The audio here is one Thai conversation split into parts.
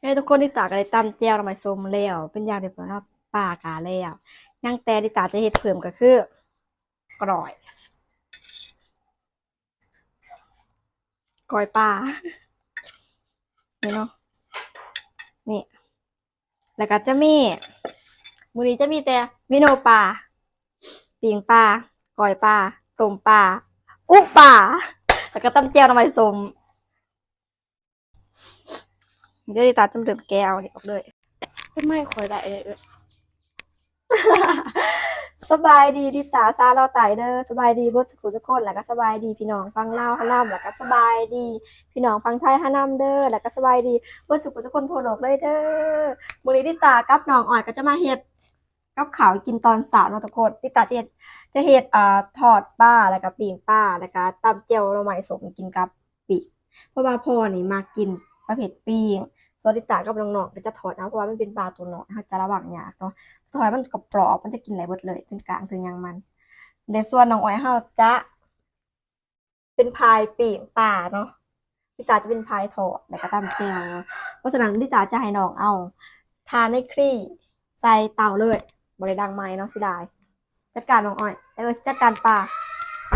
เฮ้ยทุกคนที่ตากอะไรตำแจ่วหน่อไม้ส้มแล้วเป็นอย่างเดียวกันเนาะป่ากาแล้วย่างแต่ที่ตาจะเฮ็ดเพิ่มก็คือกร่อยกอยปลานี่เนาะนี่ แล้วก็จะมีมือนี้จะมีแต่เมนูปลาปิงปลากอยปลาต้มปลาอุ๊ปลาแล้วก็ตำแจ่วหน่อไม้ส้ม เดี๋ยวดิตาจำเดิมแกเอานี่ออกเลยไม่ค่อยได้เลยสบายดีดิตาซาเราตายเด้อสบายดีเบดสกุลสกคนแล้วก็สบายดีพี่น้องฟังเล่าฮานํแล้วก็สบายดีพี่น้องฟังไทยฮานํเด้อแล้วก็สบายดีเบดสกุลสกคนทั่วโลกเลยเด้อมื้อนี้ดิตากับน้องอ่อยก็จะมาเฮ็ดกับข้าวกินตอนเช้าเนาะทุกคนดิตาจะเฮ็ดจะเฮ็ดอ่าทอดปลาแล้วก็ปิ้งปลาแล้วก็ตำเจียวหน่อไม้สมกินกับปีกเพราะว่าพ่อนี่มากิน ประเภทปิ้งส่วนที่ตากับน้องๆเดี๋ยวจะถอดนะเพราะว่ามันเป็นปลาตัวน้อยนะคะจะระวังยากเนาะซอยมันกรอบๆมันจะกินไหลเบิดเลยถึงกลางถึงยังมันในส่วนน้องอ้อยเฮาจะเป็นพายปีกป่าเนาะพี่ตาจะเป็นพายทอดแล้วก็ตำแจ่วเนาเพราะฉะนั้นพี่ตาจะให้น้องเอาทานในครี่ใส่เต่าเลยบริดังไม้เนาะสิได้จัดการน้องอ้อยเออจัดการปลาไป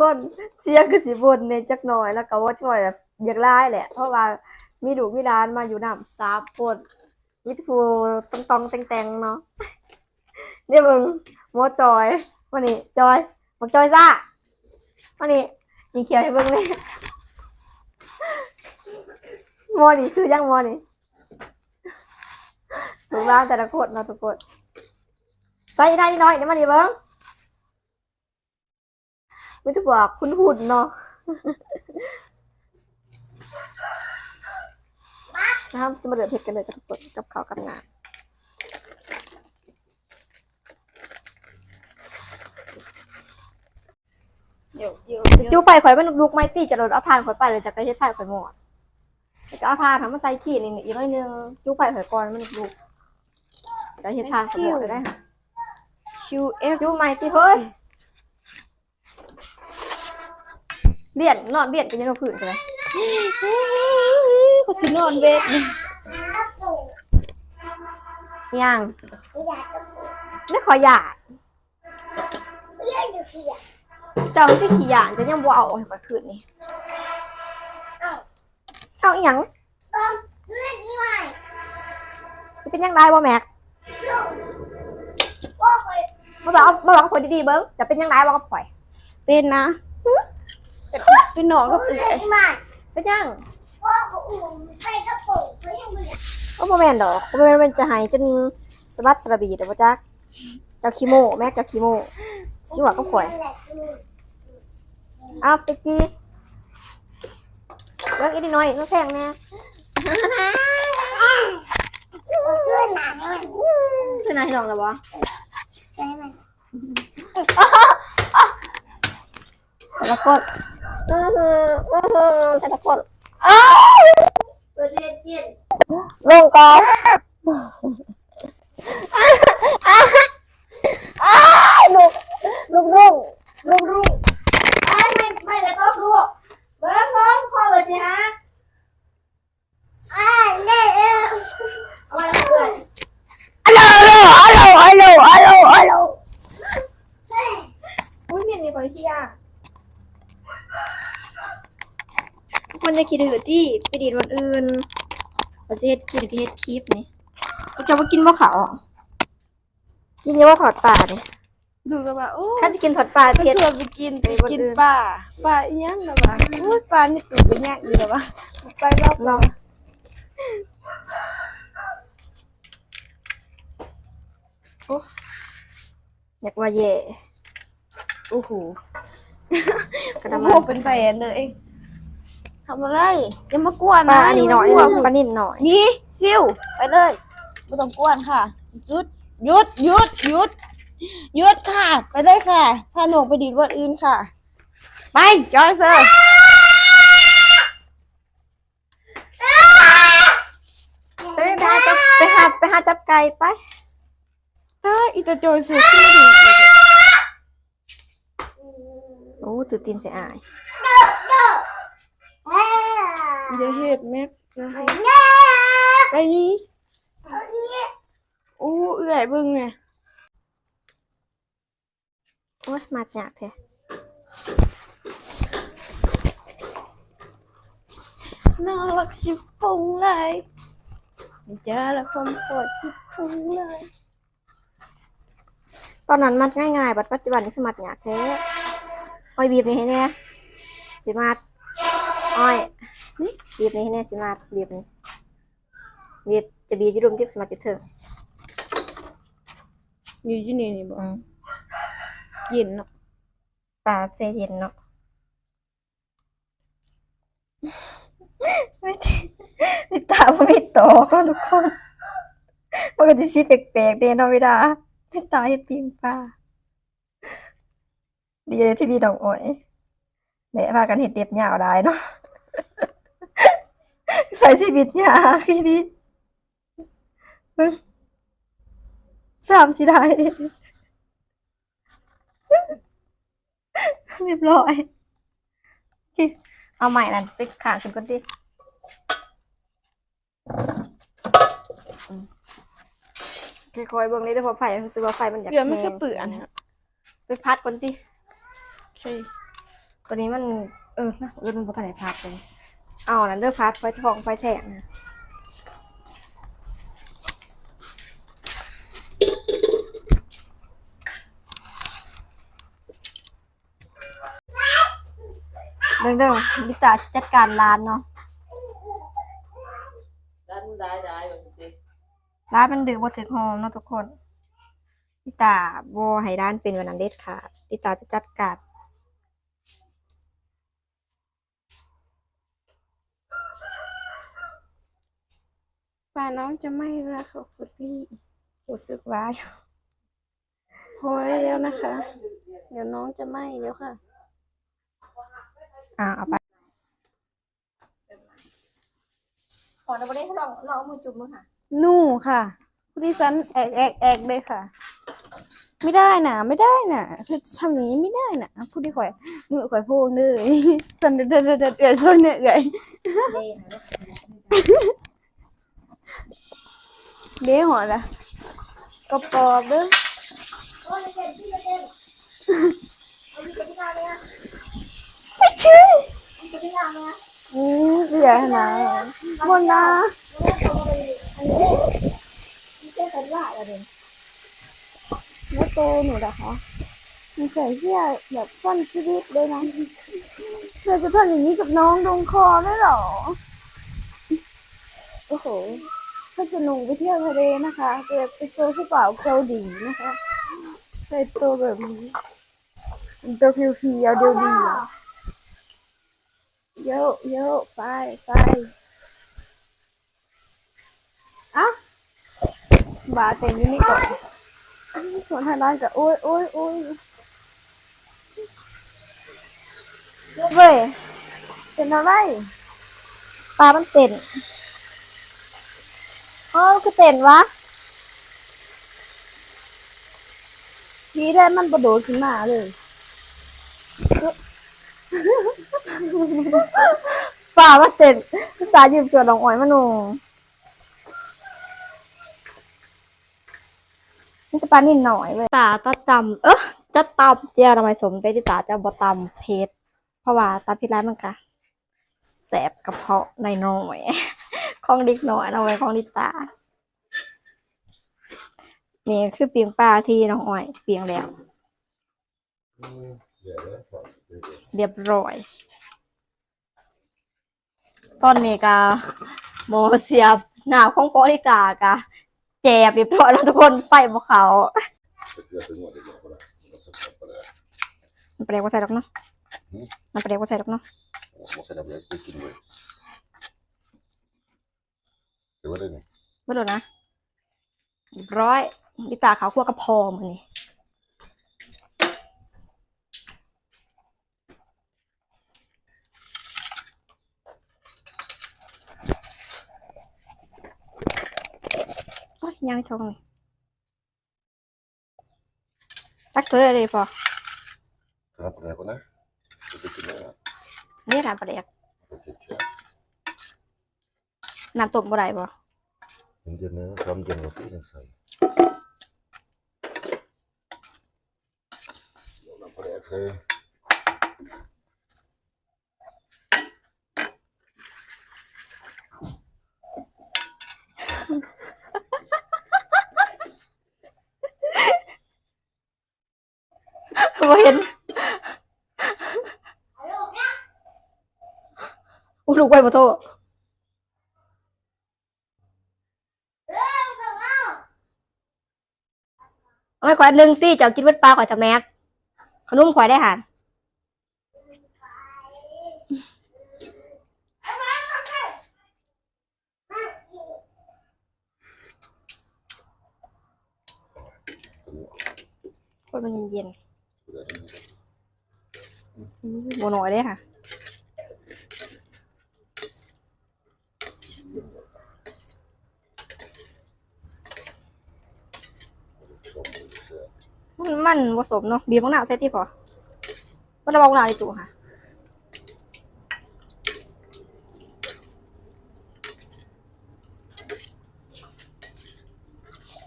คนเสียงคือสิบนในจักหน่อยแล้วก็ว่าช่วยแบบอยากไล่แหละ เพราะว่ามีดูมีร้านมาอยู่นำสามคนมิทูตองตองแตงแตงเนาะเนี่ยมึงโมจอยวันนี้จอยบอกจอยซ่าวันนี้ยิงเขียวให้เบิ่งเลยโมนี่ชื่อยังโมนี่ถูกร้านแต่ละคนเนาะทุกคนใส่ได้น้อยเดี๋ยวมาดิเบิ่ง ไม่ถูกบอกคุณหุ่นเนาะนะครับจะมาเดือดเผ็ดกันเลยกับทุกคนกับข้าวกับงานเดี๋ยวเดี๋ยวจู้ไฟข่อยมันลุกไม้ตีจะโดนเอาทานข่อยไปเลยจากกระเฮ็ดไฟข่อยหมดแล้วก็เอาทานทำมันใส่ขี้นี่อีกหน้อยนึงจู้ไฟข่อยก่อนมันลุกจะเฮ็ดทานข่อยหมดเลยได้ค่ะคิวเอฟจู้ไม้ตีเฮ้ย เบียดนอนเบียดกันยังกับผื่นกันเลยเขาสินอนเวทนี่ยังไม่ขอหยาดเจ้าที่ขี้หยาดจะยังบ่เอาให้ข่อยคืนนี่เอาอีหยังจะเป็นยังไงบ่แม็กมาบอกมาบอกข่อยดีๆเบิ้งจะเป็นยังไงบอกกับข่อย เป็นนะ เป็นเป็นหนองก็เปื่อยเป็นยังว่าเขาอุ่นใส่กระปุกเขายังไม่อยากก็บ่แม่นดอกบ่แม่นมันจะหายจนสะบัดสะระบีเด้อบ่จักเจ้าขี้โม่แม่เจ้าขี้โม่สิว่ากับข่อยแหละคือเอาไปจีเบิ่งอีกนิดหน่อยน้องแพงแน่เอาเสื้อหนังให้มันเป็นนายน้องแล้วบ่ใส่มันแต่ละค นอื้อหืออื้อหือแต่ละคนตัวเรียนเจียนลงก่อนลูกลูกลูกลูกลูก ไม่ไม่ไม่แล้วก็ลูกเบิ้งเบิ้งพ่อเลยสิฮะอ่าเนี่ยเออเอาไว้แล้วเพื่อน ฮัลโหลฮัลโหลฮัลโหลฮัลโหลฮัลโหล เฮ้ย อุ้ยเมียนนี่คนที่ยาก คนจะคิดถือที่ไปดีดวันอื่นเขาจะเฮ็ดคิดที่เฮ็ดคลิปนี่เขาจะมากินว่าเขาวอะกินเยอะว่าถอดปลาเนี่ยดูแล้วว่าโอ้ข้าจะกินถอดปลามันเฮ็ดชวนไปกินไปกินปลาปลาอีหยังแล้วว่าอุ้ยปลานี่ตัวเป็นยากอีแล้วว่าไปรอบลองโอ้อยากว่าแย่โอ้โห กระดาโอ้เป็นแฟนเลยทำอะไรอย่ามากวนปลานะอันนี้หน่อยะปลานี่หน่อยนี่ซิวไปเลยไม่ต้องกวนค่ะหยุดหยุดหยุดหยุดหยุดค่ะ ไปเลยค่ะพาหนูไปดีดวันอื่นค่ะ ไปจอยเซอร์ไปหาจับไปหาปหาจับไก่ไป ถ้าอีตาจอยเซอร์ดี โอ้ตื่นตีนใส่อายเดี๋ยวเห็ดแม็กนะคะไปนี้โอ้เอื่อยเบิ่งเนี่ยโอ้ยมาหยากแท้น่ารักชิบพุงเลยเจอแล้วคอมฟอร์ตชิบพุงเลย ตอนนั้นมัดง่ายๆ บัดปัจจุบันนี่คือมัดหยากแท้ อ้อยบีบนี่ให้แน่สิมัดอ้อยนี่บีบนี่ให้แน่สิมัดบีบนี่บีบจะบีบอยี่รุมที่สมัดจะเถอะอยู่ที่นี่นี่บอกอืมเย็นเนาะตาเซเย็นเนาะไม่ได้ไม่ตาไม่โตก็ทุกคนมันก็จะชี้แปลกๆเดนเอาเวลาไม่ตาให้ปิงป้า ดีเลยที่มีดอกอ้อยแหละพากันเห็ดเด็บยาวได้เนาะใส่ชีวิตยากทีนี้มึงสามสิได้เรียบร้อยโอเคเอาใหม่นั่นไปขางขึ้นก่อนดิอืมค่อยๆเบิ่งเลยเด้อเพอไฟรู้สึกว่าไฟมันอยากเดี๋ยวมันแห้ก็งเปื่อนฮะไปพัดก่อนดิ โอเคตัวนี้มันเออนะเออมันบ่ทันได้พัดเลยเอานั่นเด้อพัดไฟทองไฟแทงนะเด้อเด้อลิตาสิจัดการร้านเนาะด้านได้ได้แบบนี้ร้านมันดึกบ่ถึงหอมเนาะทุกคนลิตาบ่ให้ร้านเป็นวันนั้นเด็ดขาดลิตาจะจัดการ ป่าน้องจะไม่รักขอบคุณพี่รู้สึกว่าพอได้แล้วนะคะ เดี๋ยวน้องจะไหม้แล้วค่ะ อ่าเอาไปขอเราไม่ได้ลองลองมือจุ่มมือค่ะ นู่ค่ะผู้ที่สันแอกแอกแอกเลยค่ะ ไม่ได้น่ะไม่ได้น่ะเธอจะทำอย่างนี้ไม่ได้น่ะผู้ที่ข่อยมือข่อยโพงเลยสันเด็ดเด็ดเด็ดเด็ดเอื่อยซนเนี่ยเอื่อย เลี้ยหัวละกระปอบเด้อโอ้ยเจ็บที่เจ็บเอาไปเจ็บที่หน้าเลยนะไม่ใช่เอาไปที่หน้าเลยนะอืมเอื่อยขนาดนั้นบนนะแล้วก็เอาไปอันนี้นี่เจ็บเป็นว่าอะไม่โตหนูนะคะมีใส่เสื้อแบบสั้นคิดๆด้วยนะเธอจะทำอย่างนี้กับน้องตรงคอได้หรอ โอ้โห ถ้าจะหนูไปเที่ยวทะเลนะคะจะไปโซนผู้บ่าเกาหลีนะคะ ใส่ตัวแบบนี้เป็นตัวเพียวเดียวดีเยอะเยอะไปไปอะบาเต็มที่นี่ก่อนส่วนทางด้านกับโอ้ยโอ้ยโอ้ยเว้ยเป็นอะไรปลามันเต้น อ๋อคือเต้นวะทีได้มันกระโดดขึ้นมาเลยปลามันเต้นตาหยิบเสือดองอ้อยมาหนูนี่จะปลานิ่หน่อยเว้ยตาตาจำเออจะตำเจียวทำไมสมใจที่ตาจะบ่ตำเพชรเพราะว่าตาพิร้านมันกะแสบกระเพาะในน้อยๆ ของเด็กน้อยเอาไว้ของดิตานี่คือเปียงปลาที่น้องอ้อยเปียงแล้ว เรียบร้อย ตอนนี้ก็โมเสียบหน้าของโปริตากะแจบเรียบร้อยแล้วทุกคนไฟบ่เขามันแปลว่าใส่ดอกเนาะมันแปลว่าใส่ดอกเนาะ Måste jag bli riktigt nöjd. Det var det nu. ไม่รู้นะเรียบร้อยดิตาขาวคั่วกระพอมันนี่โอ๊ยย่างทองนี่ตักตัวเลยพอครับอะไรก็นะจะกินอะไรนี่ทานปลาแดกจะกินเชียว น้ำต้มบ่ได้บ่เย็นๆนะความเย็นเราที่ยังใส่น้ำปลาแดกใส่บ่เห็นอู้ลูกไว้บ่โทษเอา ไม่ขวายหนึ่งตี้เจ้ากินเวทปลาขวายจะแม็กขนุ่มขวายได้หันคนมันเย็นตัวนี้ๆอื้อบ่อยเด้ค่ะ ชมเสือ มันผสมเนาะบีบมะนาวใส่ที่พอมันระวังมะนาวในตู้ค่ะ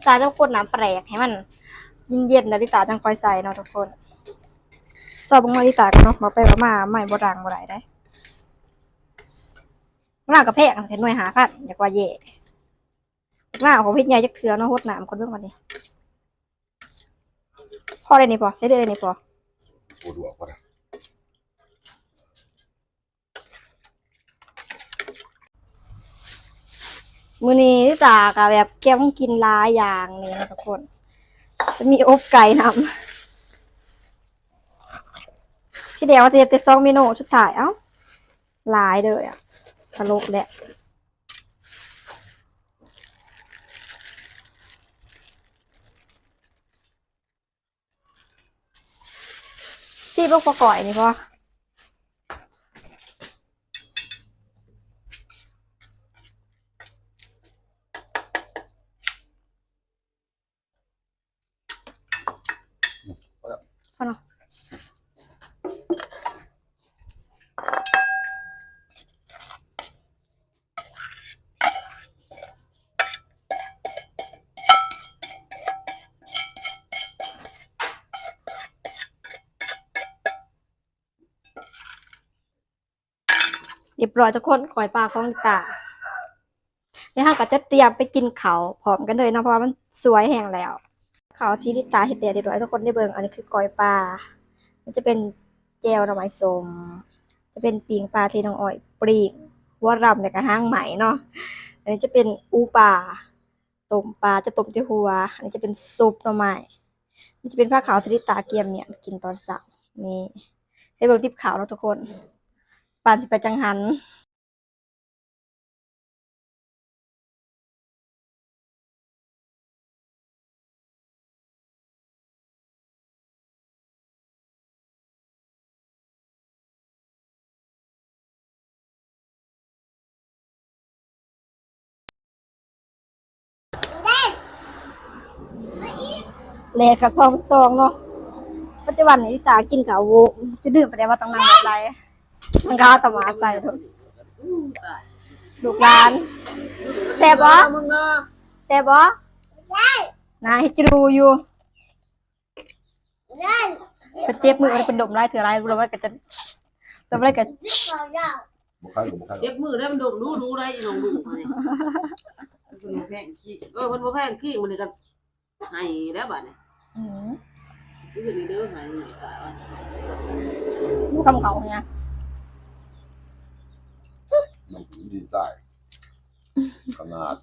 ตาจะกดน้ำแปลกให้มันเย็นๆนะลิตาจังคอยใส่เนาะทุกคนสอบบางวันลิตากันเนาะมาไปมามาใหม่บดังบ่ได้ได้มะนากับแพงเห็นหน่วยหาพันอยากว่าเย่มะนาของพี่ใหญ่จักเถือเนาะหดน้ำคนเรื่องวันนี้ พอได้นี่พอใช้ได้เลยนี่พอปวดหัวก็ได้มื้อนี้ที่ตากะแบบแก้มกินหลายอย่างนี่นะทุกคน จะมีอบไก่นำที่เดียวว่าจะเฮ็ดแต่สองเมนูสุดท้ายเอ้าหลายเลยอะตลกแหละ ซีพวกประกอยนี่พอพอเนาะ บร้อยทุกคนกอยปลาของตาเดี๋ยวเราก็จะเตรียมไปกินเขาพร้อมกันเลยเนาะเพราะว่ามันสวยแห้งแล้วเขาที่ลิตาเห็ดเดียวเรียบร้อยทุกคนได้เบิ่งอันนี้คือกอยปลา มันจะเป็นแจวหน่อไม้สมจะเป็นปิงปลาที่น้องอ้อยปรีกหัวรำในกระห้างไหมเนาะอันนี้จะเป็นอูปลาต้มปลาจะต้มที่หัว อันนี้จะเป็นซุปหน่อไม้มันจะเป็นผ้าขาวที่ลิตาเกียมเนี่ยกินตอนเช้านี่ให้เบิ่งทิปขาวเนาะทุกคน ปานสิไปจังหันเลดกับซองซองเนาะปัจจุบันนี้ตากินกับวจะดื่มไปได้ว่าต้องนั่งแบบไร มันก็เอาตะหมาใส่ลูกหลานแซ่บบ่แซ่บบ่นายจะดูอยู่เป็นเจ็บมือเป็นดมไรถืออไรเรู้ว่าก็จะดมไรก็บุคคลกับบุคคลเจ็บมือได้มันดนรู้รู้ได้อีหลงดูเนี่ยคนแพงขี้เออคนบ่แพงขี้มันนี่ก็ให้แล้วบัดนี้อืมคือนี่เด้อให้นี่ก็ว่าคำเขาเนี่ย ดีใจขนาด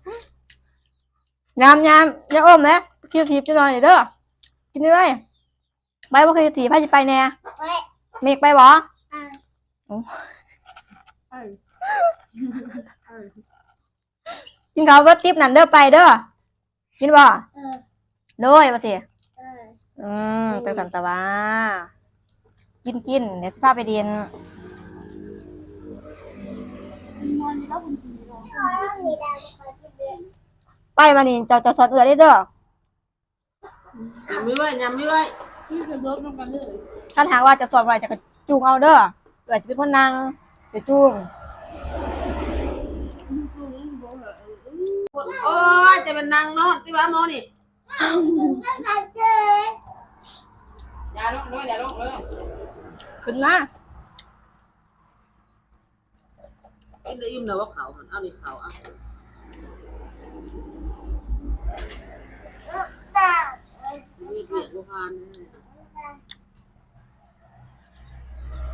ยามยามอย่าอมนะคิวทีบจะหน่อยเด้อกินด้วยไปบ่คือทีพาจะไปแน่เมกไปบ่กินข้าวเบิดติ๊บนั่นเด้อไปเด้อกินบ่โดยมาสิอืมตังสันตะวากินกินเดี๋ยวสภาพไปเรียน ไปไปมานี่เจ้าจะสอนเอือได้เด้อยำไม่ไหวยำไม่ไหวคันหากว่าจะสอนอะไรจะกระจูงเอาเด้อเอือจะเป็นคนนางจะจูงโอ้ยจะเป็นนางนอนที่ว่าหมอนี่อย่าลงเลยอย่าลงเลยขึ้นมา กินได้อิ่มแล้วว่าเขาหันเอานี่เขาอะเวียดเวียดบ่พาน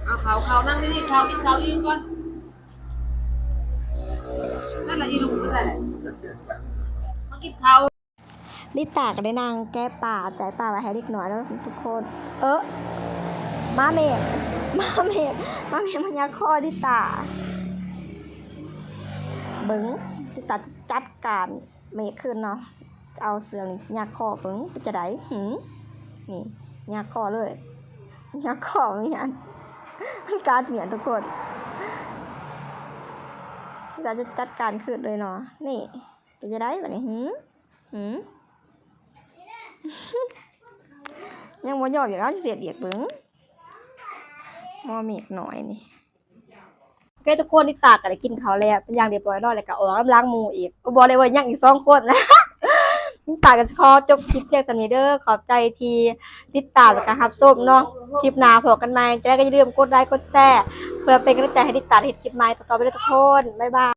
เอาเขาเขานั่งนี่เขากินเขาอิ่มก่อนนั่นแหละอีลุงก็ได้แหละมากินเขาลิตาก็ได้นางแก้ป่าใจป่าไว้ให้เล็กน้อยแล้วทุกคน เออมาเมดมาเมดมาเมดมันยักข้อลิตา เบิ้งลิตาจะจัดการเมดขึ้นเนาะเอาเสือนี่ยักข้อเบิงเป็นจะได้หืมนี่ยักข้อเลยยักข้อไม่ยันมันการเมียนทุกคนลิตาจะจัดการขึ้นเลยเนาะนี่เป็นจะได้แบบนี้หืมหืมยังบ่ยอมอย่างเอาเสียดเอียดเบิงมอเมกหน่อยนี่ แกทุกคนที่ตากก็ได้กินข้าวแล้วเป็นอย่างเรียบร้อยแล้วแล้วก็ออกล้างมูอีกก็บอกเลยว่ายังอีกสองคนนะนี่ตากันคอจบคลิปเพียงเท่านี้เด้อขอบใจทีติดตามแล้วก็รับส้มเนาะคลิปหน้าพบกันใหม่จะได้ก็อย่าลืมกดไลค์กดแชร์เพื่อเป็นกำลังใจให้ติดตามเห็นคลิปใหม่ต่อไปเด้อทุกคนบ๊ายบาย